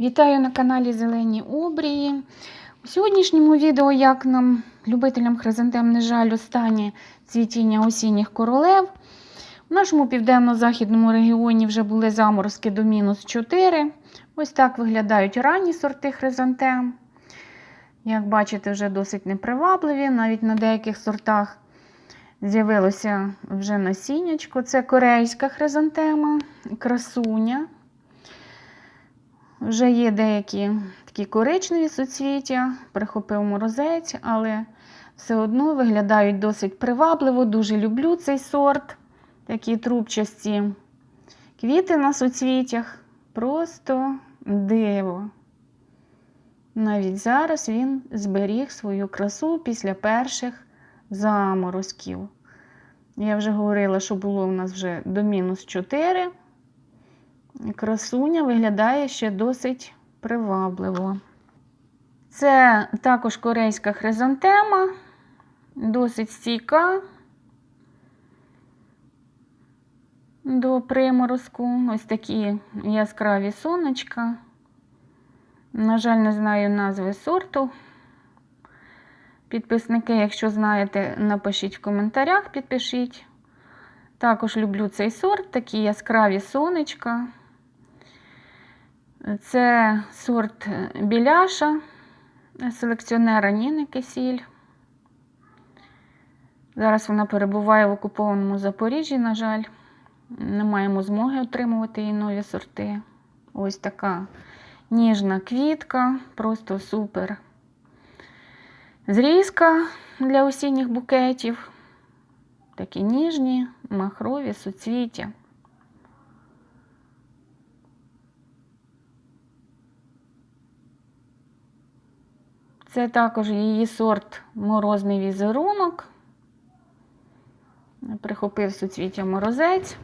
Вітаю на каналі Зелені Обрії. У сьогоднішньому відео, як нам, любителям хризантем, не жаль, останнє цвітіння осінніх королев. У нашому південно-західному регіоні вже були заморозки до мінус 4. Ось так виглядають ранні сорти хризантем. Як бачите, вже досить непривабливі. Навіть на деяких сортах з'явилося вже насіннячко. Це корейська хризантема, красуня. Вже є деякі такі коричневі суцвіття, прихопив морозець, але все одно виглядають досить привабливо. Дуже люблю цей сорт. Такі трубчасті квіти на суцвіттях. Просто диво. Навіть зараз він зберіг свою красу після перших заморозків. Я вже говорила, що було у нас вже до мінус 4. Красуня виглядає ще досить привабливо. Це також корейська хризантема, досить стійка до приморозку. Ось такі яскраві сонечка. На жаль, не знаю назви сорту. Підписники, якщо знаєте, напишіть в коментарях, підпишіть. Також люблю цей сорт, такі яскраві сонечка. Це сорт біляша, селекціонера Ніни Кисіль. Зараз вона перебуває в окупованому Запоріжжі, на жаль, не маємо змоги отримувати її нові сорти. Ось така ніжна квітка, просто супер. Зрізка для осінніх букетів. Такі ніжні, махрові суцвіття. Це також її сорт морозний візерунок. Прихопив суцвіття морозець.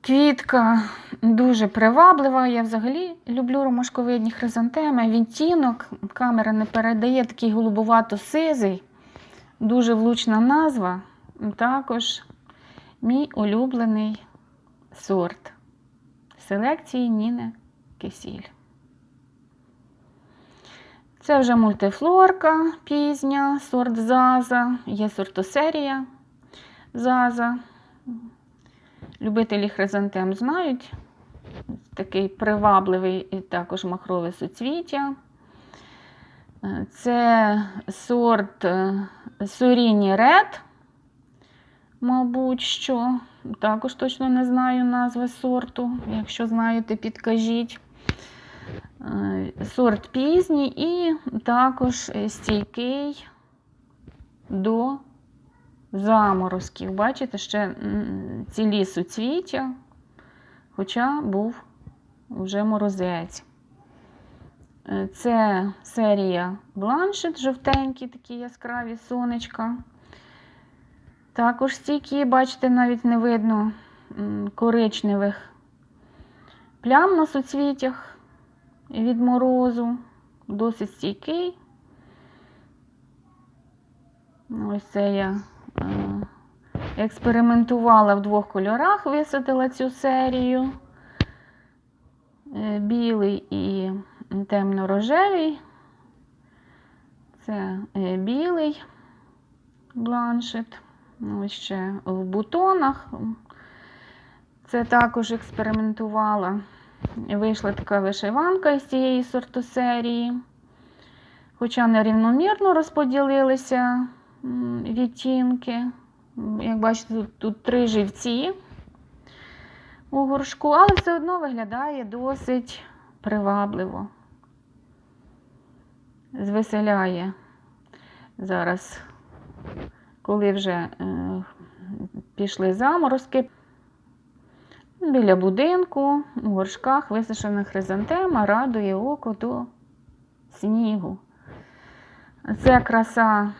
Квітка дуже приваблива. Я взагалі люблю ромашковидні хризантеми. Відтінок камера не передає такий голубувато-сизий, дуже влучна назва. Також мій улюблений сорт селекції Ніни Кисіль. Це вже мультифлорка пізня, сорт Заза, є сортосерія Заза. Любителі хризантем знають. Такий привабливий і також махрове суцвіття. Це сорт Суріні Ред, мабуть, що. Також точно не знаю назви сорту. Якщо знаєте, підкажіть. Сорт пізній і також стійкий до заморозків. Бачите, ще цілі суцвіття, хоча був вже морозець. Це серія бланшет, жовтенькі, такі яскраві сонечка. Також стійкі, бачите, навіть не видно коричневих плям на суцвіттях від морозу, досить стійкий. Ось це я експериментувала в двох кольорах, висадила цю серію. Е, білий і темно-рожевий. Це е, білий бланшет. Ось ще в бутонах. Це також експериментувала. Вийшла така вишиванка із цієї сортосерії. Хоча нерівномірно розподілилися відтінки. Як бачите, тут, три живці у горшку, але все одно виглядає досить привабливо. Звеселяє зараз, коли вже е, пішли заморозки. Біля будинку, у горшках висушена хризантема радує око до снігу. Це краса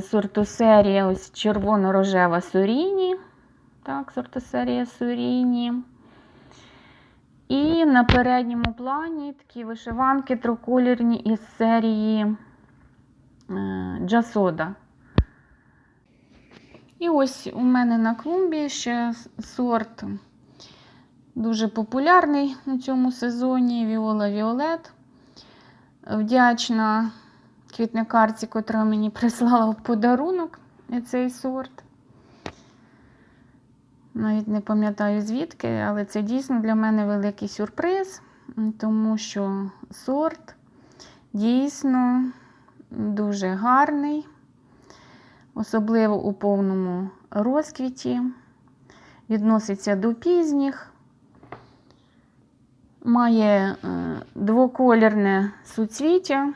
сортосерія ось червоно-рожева суріні. Так, сортосерія суріні. І на передньому плані такі вишиванки триколірні із серії е, Джасода. І ось у мене на клумбі ще сорт Дуже популярний у цьому сезоні Віола Віолет. Вдячна квітникарці, котра мені прислала в подарунок цей сорт. Навіть не пам'ятаю звідки, але це дійсно для мене великий сюрприз, тому що сорт дійсно дуже гарний, особливо у повному розквіті, відноситься до пізніх, має е, двоколірне суцвіття.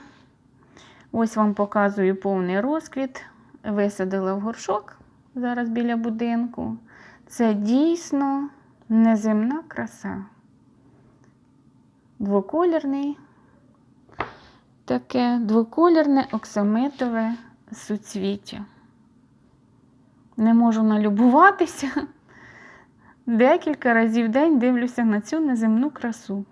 Ось вам показую повний розквіт. Висадила в горшок зараз біля будинку. Це дійсно неземна краса. Двоколірний, таке двоколірне оксамитове суцвіття. Не можу налюбуватися. Декілька разів в день дивлюся на цю неземну красу.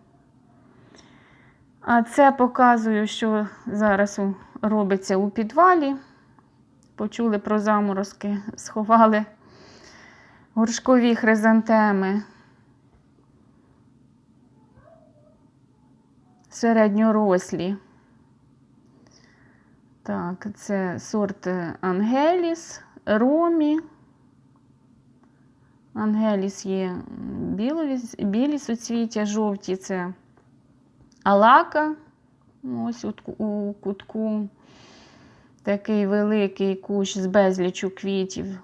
А це показую, що зараз робиться у підвалі. Почули про заморозки, сховали горшкові хризантеми. Середньорослі. Так, це сорт Ангеліс, Ромі. Ангеліс є білові, білі суцвіття, жовті це Алака. Ось у кутку такий великий кущ з безлічу квітів.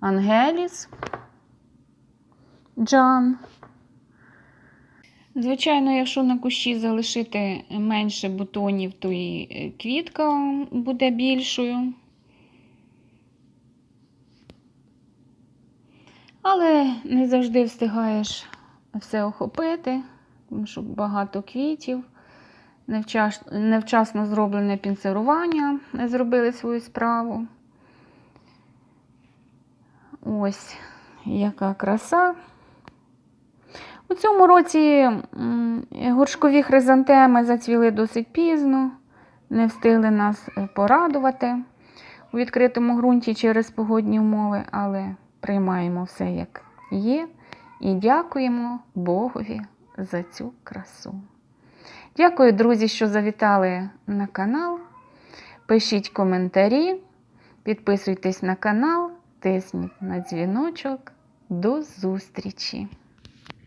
Ангеліс. Джан. Звичайно, якщо на кущі залишити менше бутонів, то і е, квітка буде більшою. Але не завжди встигаєш все охопити, тому що багато квітів. Невчасно зроблене пінцерування зробили свою справу. Ось яка краса. У цьому році горшкові хризантеми зацвіли досить пізно, не встигли нас е, порадувати у відкритому ґрунті через погодні умови, але приймаємо все як є і дякуємо Богові за цю красу. Дякую, друзі, що завітали на канал. Пишіть коментарі, підписуйтесь на канал, тисніть на дзвіночок. До зустрічі!